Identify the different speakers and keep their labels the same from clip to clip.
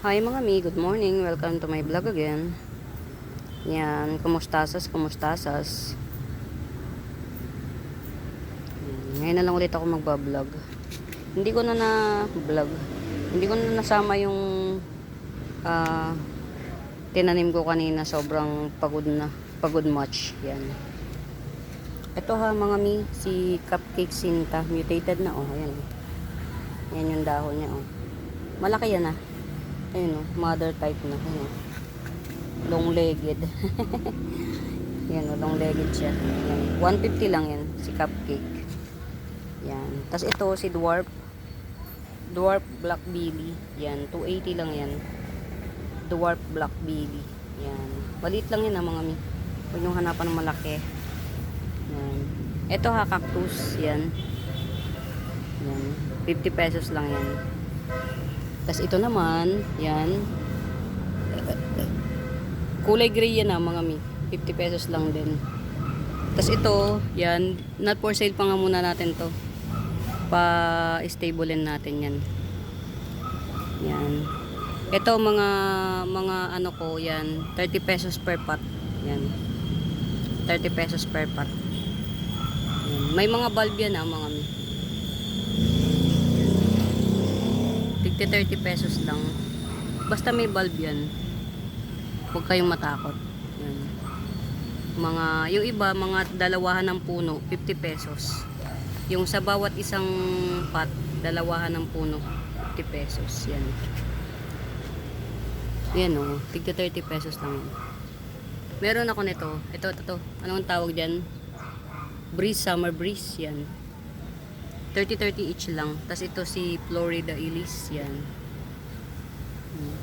Speaker 1: Hi mga mi, good morning. Welcome to my vlog again. Yan, kumustasas, kumustasas. Ngayon na lang ulit ako magbablog. Hindi ko na na-vlog. Hindi ko na nasama yung ah, tinanim ko kanina. Sobrang pagod na. Pagod much. Yan. Ito ha mga mi, si Cupcake Sinta. Mutated na oh. Ayan. Yan yung dahon niya oh. Malaki yan ah. Ayun o, mother type na. Ayun o. Long-legged. yan o, long-legged siya. Yan. 150 lang yan, si cupcake. Yan. Tapos ito, si dwarf. Dwarf black billy. Yan, 280 lang yan. Dwarf black billy. Yan. Maliit lang yan ha, mga mi. Huwag niyong hanapan ng malaki. Yan. Ito ha, cactus. Yan. Yan. 50 pesos lang yan. Tapos ito naman, yan. Kulay gray yan ah, mga mi. 50 pesos lang din. Tapos ito, yan. Not for sale pa nga muna natin to. Pa-stablein natin yan. Yan. Ito mga mga ano ko, yan. 30 pesos per pot. Yan. 30 pesos per pot. Yan. May mga bulb yan ah, mga mi. Tigti 30 pesos lang. Basta may bulb yan. Huwag kayong matakot. Yan. Mga, yung iba, mga dalawahan ng puno, 50 pesos. Yung sa bawat isang pot, dalawahan ng puno, 50 pesos. Yan. Yan o, oh, tigti 30 pesos lang. Meron ako nito. Ito, ito, ito. Anong tawag dyan? Breeze, summer breeze. Yan. 30-30 each lang. Tapos ito si Florida Elise. Yan. Hmm.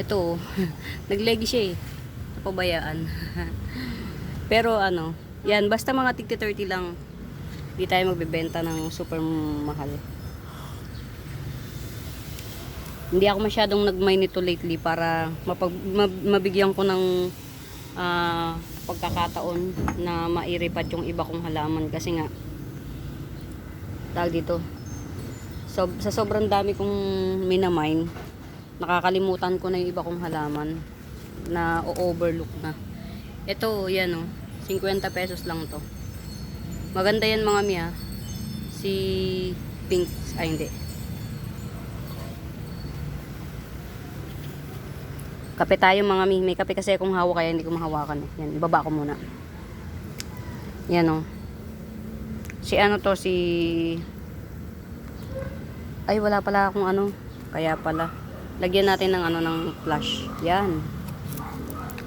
Speaker 1: Ito, naglegi siya eh. Napabayaan. Pero ano, yan, basta mga tigti 30 lang. Di tayo magbebenta ng super mahal. Hindi ako masyadong nagmay nito lately para mapag, mab- mabigyan ko ng ah, pagkakataon na mairipad yung iba kong halaman kasi nga tawag dito. So, sa sobrang dami kong minamine nakakalimutan ko na yung iba kong halaman na o-overlook na. Ito yan o 50 pesos lang to. Maganda yan mga miya si pink ay hindi. Kape tayo mga mi. May kape kasi akong hawak kaya hindi ko mahawakan eh. yan ibaba ko muna. Yan o si ano to si ay wala pala akong ano. Kaya pala. Lagyan natin ng ano ng flash. Yan.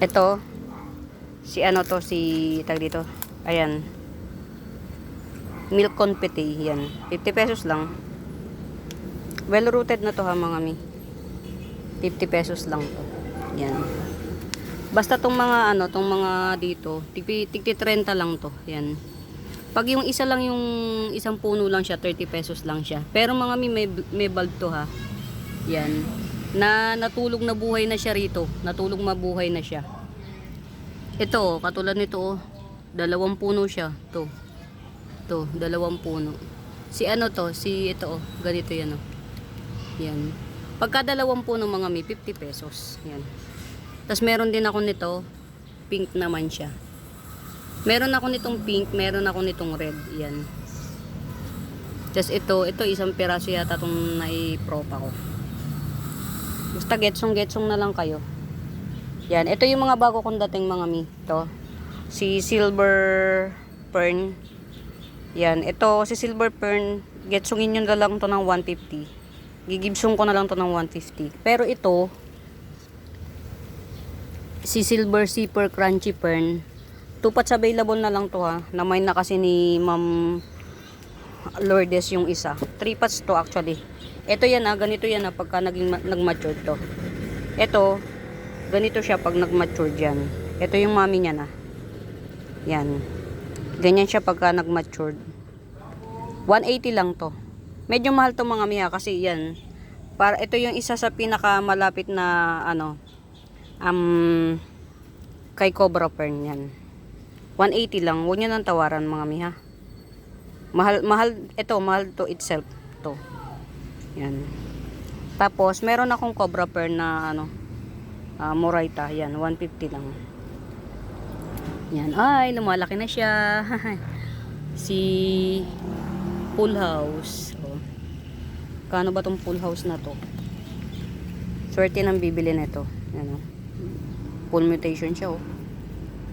Speaker 1: Ito. Si ano to si tag dito. Ayan. Milk confetti yan. 50 pesos lang. Well rooted na to ha mga mi. 50 pesos lang to. Yan. Basta tong mga ano tong mga dito tigti, tigti 30 lang to. Yan pag yung isa lang yung isang puno lang siya, 30 pesos lang siya. Pero mga may, may bulb to ha. Yan. Na natulog na buhay na siya rito. Natulog mabuhay na siya. Ito, oh, katulad nito, oh, dalawang puno siya. To. To, dalawang puno. Si ano to? Si ito, oh, ganito yan, oh. Yan. Pagka dalawang puno mga mi, 50 pesos. Yan. Tapos meron din ako nito, pink naman siya. Meron ako nitong pink, meron ako nitong red. Yan. Tapos ito, ito isang piraso yata itong naipropa ko. Basta getsong-getsong na lang kayo. Yan. Ito yung mga bago kong dating mga mi. Ito. Si Silver Fern. Yan. Ito, si Silver Fern, getsongin nyo na lang to ng 150. Gigibsong ko na lang to ng 150. Pero ito, si Silver Zipper Crunchy Fern, Tupats available na lang to ha. Namay na kasi ni Ma'am Lourdes yung isa. Three pots to actually. Ito yan ha. Ganito yan ha. Pagka naging, nag-mature to. Ito. Ganito siya pag nag-mature dyan. Ito yung mami niya na. Yan. Ganyan siya pagka nag-mature. 180 lang to. Medyo mahal to mga miya kasi yan. Para ito yung isa sa pinakamalapit na ano um kay Cobra Fern yan. 180 lang. Huwag nyo nang tawaran mga miha. Mahal, mahal, ito, mahal to itself. To. Yan. Tapos, meron akong cobra pearl na ano, ah, moraita. Yan, 150 lang. Yan. Ay, lumalaki na siya. si pool house. Oh. Kano ba tong pool house na to? Swerte nang bibili nito. Yan oh. Full mutation siya oh.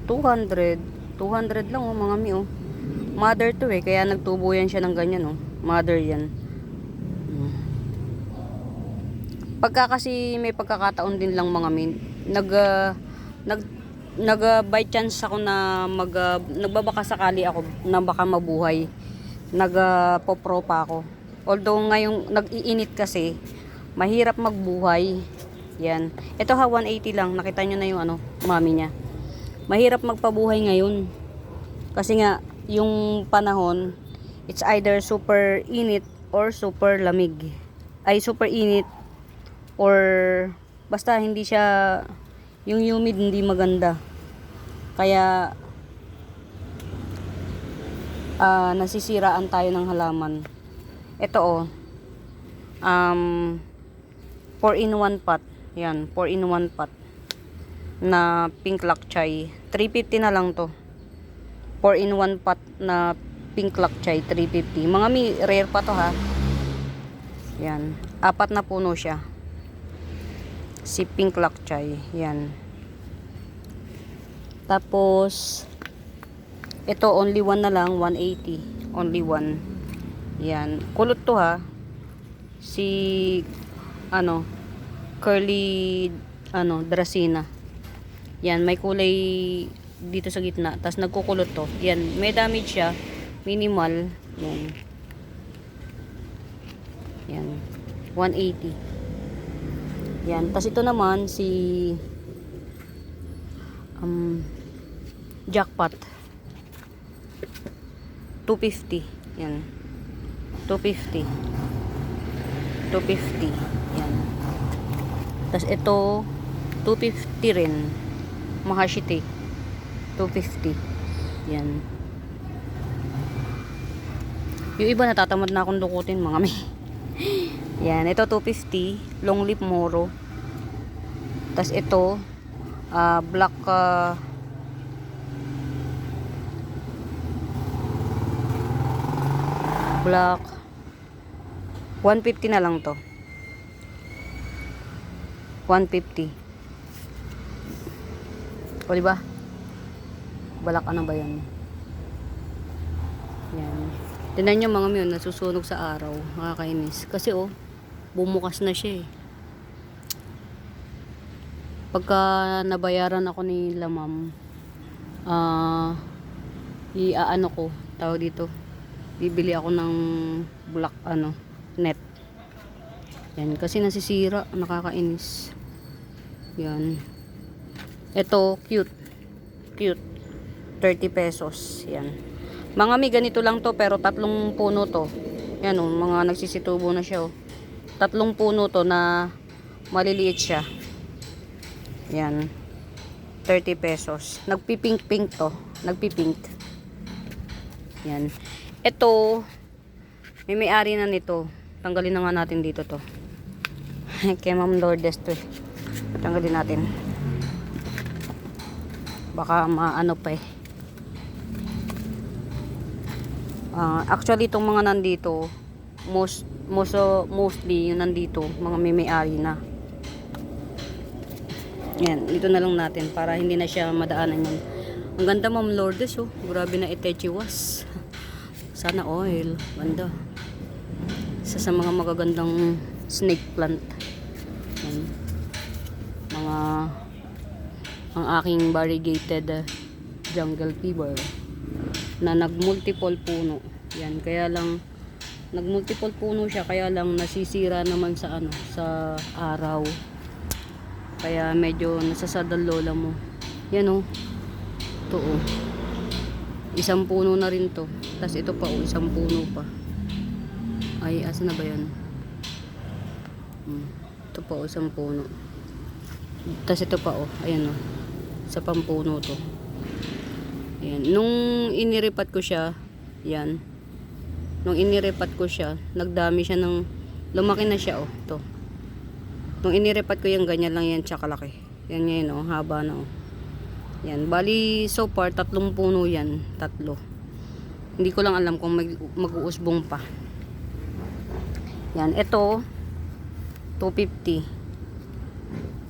Speaker 1: 200. 200 lang oh mga mi oh. Mother to eh. Kaya nagtubo yan siya ng ganyan oh. Mother yan. Mm. Pagka kasi may pagkakataon din lang mga min, nag ah, nag nag ah, by chance ako na mag ah, nagbabaka sakali ako na baka mabuhay. Nag ah, popro pa ako. Although ngayong nag-iinit kasi, mahirap magbuhay. Yan. Ito ha 180 lang. Nakita nyo na yung ano, mami niya. Mahirap magpabuhay ngayon. Kasi nga yung panahon, it's either super init or super lamig. Ay super init or basta hindi siya yung humid hindi maganda. Kaya ah, nasisiraan tayo ng halaman. Ito oh. Um 4 in 1 pot. Yan 4 in 1 pot na pink lakchay 350 na lang to 4 in 1 pot na pink lakchay 350 mga mi rare pa to ha yan apat na puno siya si Pink Lakchay. Yan. Tapos, ito only one na lang, 180. Only one. Yan. Kulot to ha. Si, ano, curly, ano, dracena. Yan, may kulay dito sa gitna. Tapos nagkukulot to. Yan, may damage siya. Minimal. Yan. Yan. 180. Yan. Tapos ito naman si um, jackpot. 250. Yan. 250. 250. Yan. Tapos ito 250 rin. Mahashite. 250. Yan. Yung iba natatamad na akong dukutin mga may. Yan, ito 250, long lip moro. Tapos ito, ah, black ah, black 150 na lang to. 150. O di ba? Balak ano ba 'yan? Yan. Tingnan nyo mga miyon, nasusunog sa araw. Nakakainis. Kasi oh, bumukas na siya eh. Pagka nabayaran ako ni Lamam, ah, i-aano ko, tawag dito, bibili ako ng black, ano, net. Yan, kasi nasisira, nakakainis. Yan. Ito, cute. Cute. 30 pesos. Yan. Mga mi, ganito lang to, pero tatlong puno to. Yan oh, mga nagsisitubo na siya oh. Tatlong puno to na maliliit siya. Yan. 30 pesos. Nagpipink-pink to. Nagpipink. Yan. Ito, may may-ari na nito. Tanggalin na nga natin dito to. Kay Ma'am Lourdes to. eh. Tanggalin natin. Baka maano pa eh. Ah, actually, itong mga nandito, most, most, uh, mostly, yung nandito, mga may may-ari na. Yan, dito na lang natin para hindi na siya madaanan yan. Ang ganda Ma'am Lourdes, oh. Grabe na itechiwas. Sana oil. Ganda. Isa sa mga magagandang snake plant. Yan. Mga ang aking variegated uh, jungle fever na nag-multiple puno. Yan, kaya lang nag-multiple puno siya kaya lang nasisira naman sa ano, sa araw. Kaya medyo nasasadal lola mo. Yan oh. Ito oh. Isang puno na rin to. Tapos ito pa oh, isang puno pa. Ay, asa na ba yan? Hmm. Ito pa oh, isang puno. Tapos ito pa oh, ayan oh. Sa pampuno to. Ayan. Nung iniripat ko siya, yan. Nung iniripat ko siya, nagdami siya ng, lumaki na siya, oh. To. Nung inirepat ko yung ganyan lang yan, tsaka laki. Yan ngayon, oh, haba na, oh. Yan, bali, so far, tatlong puno yan. Tatlo. Hindi ko lang alam kung mag, mag-uusbong pa. Yan, ito, 250.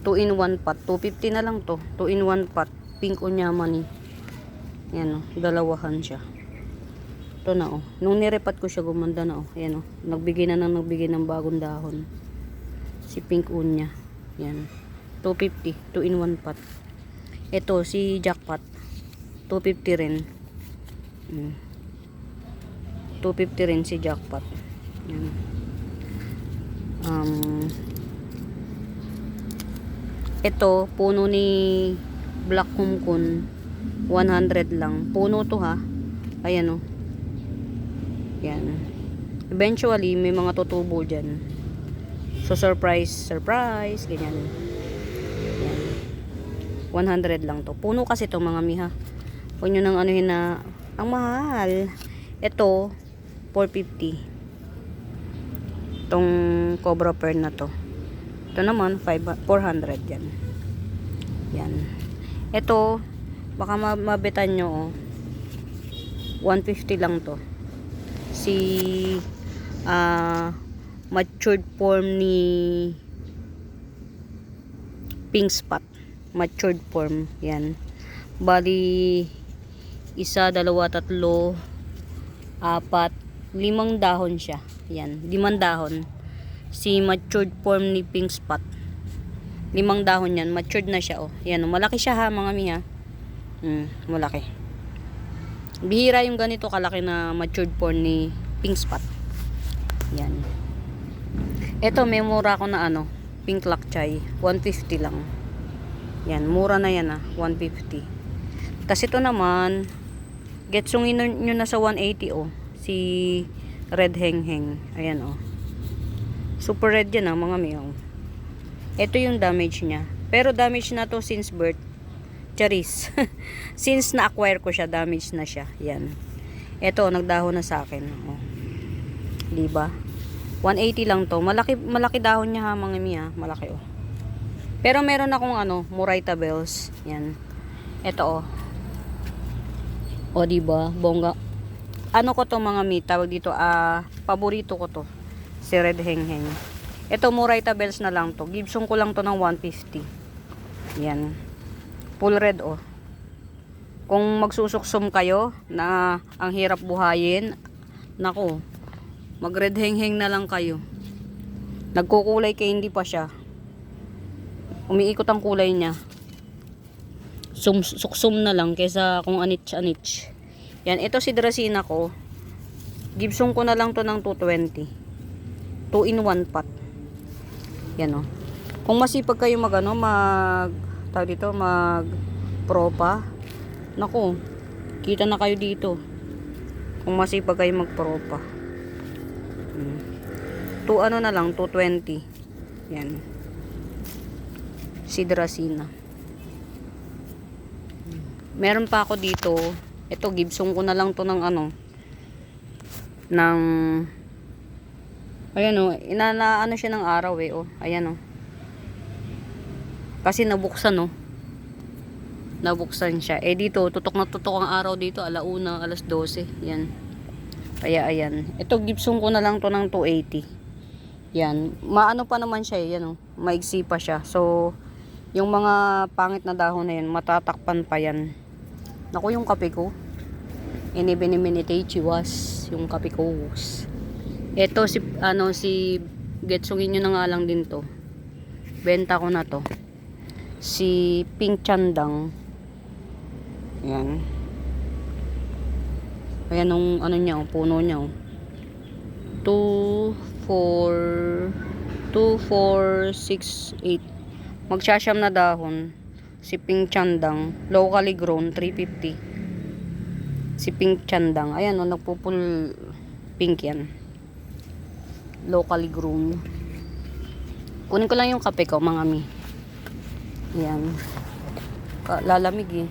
Speaker 1: 2 in 1 pot. 250 na lang to. 2 in 1 pot. Pink onyamani. Yan, oh, dalawahan siya. Ito na, oh. Nung nirepat ko siya, gumanda na, oh. Yan, oh. Nagbigay na nang nagbigay ng bagong dahon. Si pink unya. Yan. 250. 2 in 1 pot. Ito, si jackpot. 250 rin. Mm. 250 rin si jackpot. Yan. Um, ito, puno ni Black Kumkun. 100 lang. Puno to ha. Ayan o. Yan. Eventually, may mga tutubo dyan. So, surprise, surprise. Ganyan. Yan. 100 lang to. Puno kasi to mga miha. Huwag nyo nang anuhin na, ang mahal. Ito, 450. Itong cobra pearl na to. Ito naman, 5, 400 yan. Yan. Ito, baka ma- mabitan nyo, oh. 150 lang to. Si, ah, matured form ni pink spot. Matured form. Yan. Bali, isa, dalawa, tatlo, apat, limang dahon siya. Yan, limang dahon. Si matured form ni pink spot. Limang dahon yan. Matured na siya, oh. Yan, oh. malaki siya ha, mga miha. Hmm, malaki. Bihira yung ganito kalaki na matured form ni pink spot. Yan. Ito, may mura ko na ano, pink lakchay. 150 lang. Yan, mura na yan ah, 150. Kasi ito naman, getsungin nyo na sa 180 oh. Si Red Heng Heng. Ayan oh. Super red yan ah, mga miyaw. Ito yung damage niya. Pero damage na to since birth. Charis. since na-acquire ko siya, damage na siya. Yan. Ito, nagdahon na sa akin. Oh. Diba? 180 lang to. Malaki, malaki dahon niya ha, mga miya. Malaki oh. Pero meron akong ano, Moraita bells. Yan. Ito oh. O, diba? Bongga. Ano ko to mga mi? Tawag dito, ah, paborito ko to. Si Red Heng Heng. Ito, Moraita bells na lang to. Gibson ko lang to ng 150. Yan. Full red oh. Kung magsusuksum kayo na ang hirap buhayin, nako, mag red heng heng na lang kayo. Nagkukulay kay hindi pa siya. Umiikot ang kulay niya. Sum, suksum na lang kaysa kung anich-anich. Yan, ito si Dracena ko. Gibson ko na lang to ng 220. 2 in 1 pot. Yan o. Kung masipag kayo mag ano, mag tawag dito, mag propa. Nako, kita na kayo dito. Kung masipag kayo mag propa. Hmm. 2 ano na lang, 220. Yan. Si Dracena. Meron pa ako dito. Ito, Gibson ko na lang to ng ano. Ng Ayan o, inana ano siya ng araw eh, oh. Ayan oh. Kasi nabuksan oh. Nabuksan siya. Eh dito, tutok na tutok ang araw dito, alauna, alas 12. Yan. Kaya ayan. Ito Gibson ko na lang to ng 280. Yan. Maano pa naman siya eh, yan oh. Maigsi pa siya. So, yung mga pangit na dahon na yan, matatakpan pa yan. Naku, yung kape ko. Inibiniminite chiwas. Yung kape ko. Ito si ano si getsungin nyo na nga lang din to. Benta ko na to. Si Pink Chandang. Yan. Ayan yung ano niya, oh, puno niya. Oh. 2 4 2 4 6 8. Magsasyam na dahon. Si Pink Chandang, locally grown 350. Si Pink Chandang, ayan oh, nagpupul pink yan locally grown. Kunin ko lang yung kape ko, mga mi. Yan. Ka- Lalamig eh.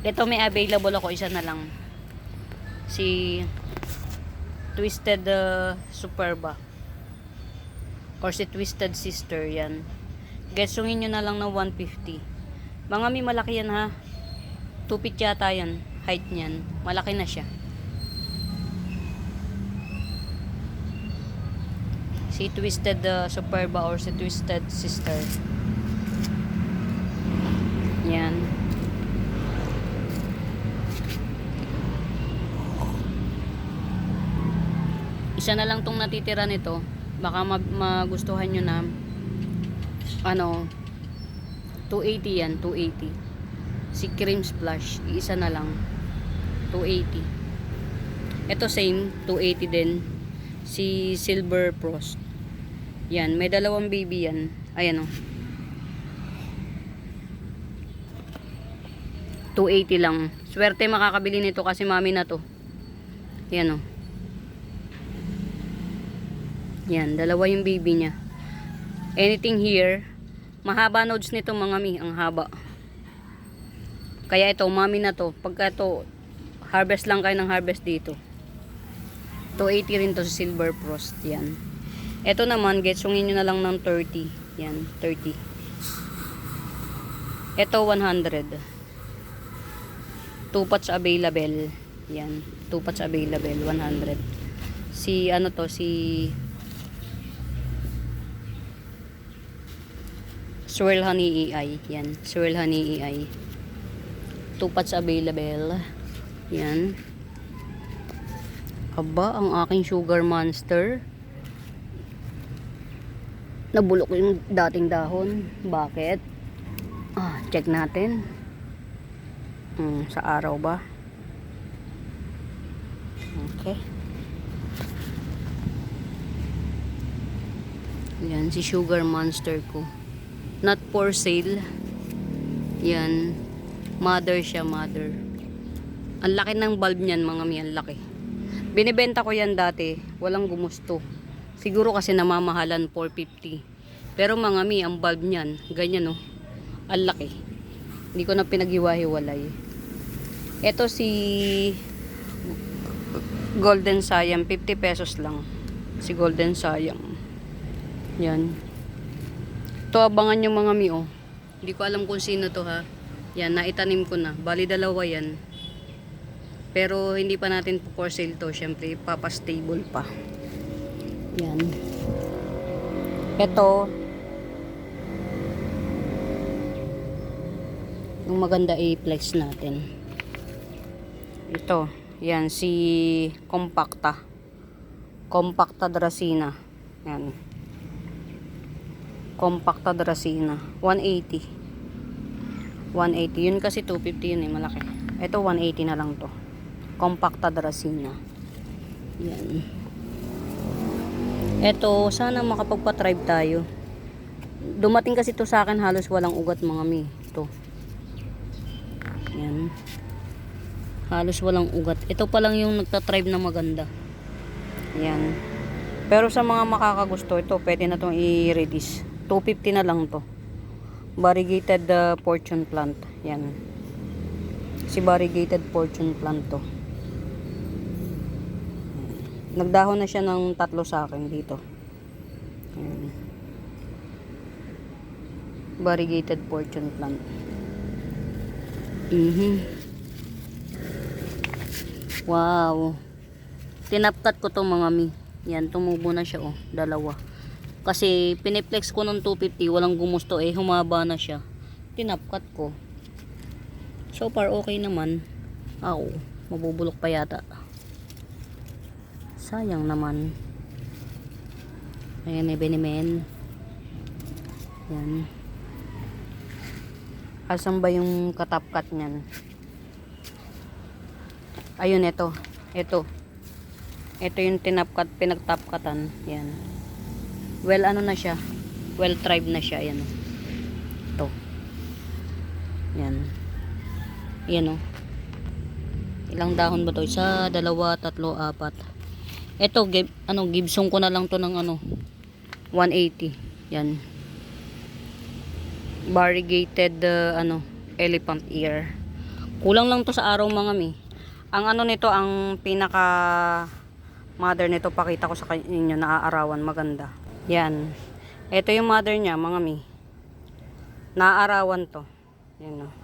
Speaker 1: Ito may available ako, isa na lang. Si Twisted uh, Superba. Or si Twisted Sister, yan. Getsungin nyo na lang ng 150. Mga mi, malaki yan ha. 2 feet yata yan. Height niyan. Malaki na siya. Si Twisted uh, Superba or si Twisted Sister. Yan. Isa na lang tong natitira nito. Baka mag- magustuhan nyo na ano 280 yan, 280. Si Cream Splash, isa na lang. 280. Ito same, 280 din. Si Silver Frost. Yan, may dalawang baby yan. Ayan o. 280 lang. Swerte makakabili nito kasi mami na to. Yan o. Yan, dalawa yung baby niya. Anything here, mahaba nodes nito mga mi, ang haba. Kaya ito, mami na to. Pagka ito, harvest lang kayo ng harvest dito. 280 rin to sa Silver Frost. Yan. Ito naman, getsungin nyo na lang ng 30. Yan, 30. Ito, 100. Two pots available. Yan, two pots available, 100. Si, ano to, si Swirl Honey EI. Yan. Swirl Honey EI. Two pots available. Yan. Aba, ang aking sugar monster. Nabulok yung dating dahon. Bakit? Ah, check natin. Hmm, sa araw ba? Okay. Yan, si sugar monster ko not for sale. Yan. Mother siya, mother. Ang laki ng bulb niyan, mga mi, ang laki. Binibenta ko yan dati, walang gumusto. Siguro kasi namamahalan 450. Pero mga mi, ang bulb niyan, ganyan no. Ang laki. Hindi ko na pinaghiwa-hiwalay. Ito si Golden Sayang, 50 pesos lang. Si Golden Sayang. Yan. Ito abangan yung mga mi oh. Hindi ko alam kung sino to ha. Yan, naitanim ko na. Bali dalawa yan. Pero hindi pa natin po for sale to. Siyempre, papastable pa. Yan. Ito. Yung maganda A-flex natin. Ito. Yan, si Compacta. Compacta Dracena. Yan. Compacta Dracena. 180. 180. Yun kasi 250 yun eh. Malaki. Ito 180 na lang to. Compacta Dracena. Yan. Ito, sana makapagpa-tribe tayo. Dumating kasi to sa akin halos walang ugat mga mi. Ito. Yan. Halos walang ugat. Ito pa lang yung nagta-tribe na maganda. Yan. Pero sa mga makakagusto, ito pwede na itong i-release. 250 na lang to. Variegated uh, fortune plant. Yan. Si variegated fortune plant to. Nagdahon na siya ng tatlo sa akin dito. Yan. Variegated fortune plant. Mhm. Wow. Tinapkat ko to mga mi. Yan, tumubo na siya oh. Dalawa. Kasi piniplex ko ng 250, walang gumusto eh. Humaba na siya. Tinapkat ko. So far okay naman. Ako, mabubulok pa yata. Sayang naman. Ayan, may benimen. Yan. Asan ba yung katapkat niyan? Ayun, ito. Ito. Ito yung tinapkat, pinagtapkatan. Yan. Well, ano na siya? Well tribe na siya. Yan. Ito. Yan. Yan o. Ilang dahon ba to? Isa, dalawa, tatlo, apat. Ito, gib, ano, Gibson ko na lang to ng ano, 180. Yan. Variegated, uh, ano, elephant ear. Kulang lang to sa araw mga mi. Ang ano nito, ang pinaka mother nito pakita ko sa inyo naaarawan maganda. Yan. Ito yung mother niya, mga mi. Naaarawan to. Yan o.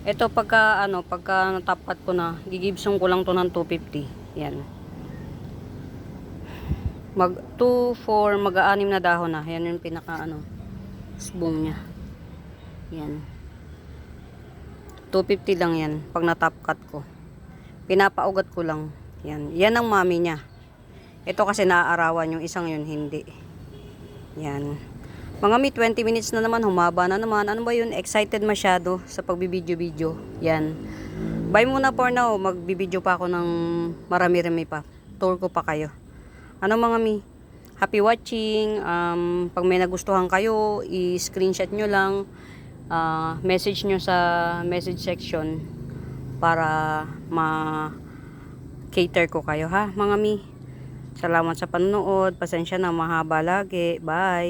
Speaker 1: Ito pagka ano, pagka natapat ko na, gigibsong ko lang to ng 250. Yan. Mag 2 4 mag-aanim na dahon na. Yan yung pinaka ano spoon niya. Yan. 250 lang yan pag na-top cut ko. Pinapaugat ko lang. Yan. Yan ang mami niya. Ito kasi naaarawan yung isang yun hindi. Yan. Mga mi 20 minutes na naman, humaba na naman. Ano ba yun? Excited masyado sa pagbibideo-video. Yan. Bye muna for now. Magbibideo pa ako ng marami-rami pa. Tour ko pa kayo. Ano mga mi? Happy watching. Um, pag may nagustuhan kayo, i-screenshot nyo lang. ah, message nyo sa message section para ma-cater ko kayo ha mga mi. Salamat sa panonood. Pasensya na mahaba lagi. Bye.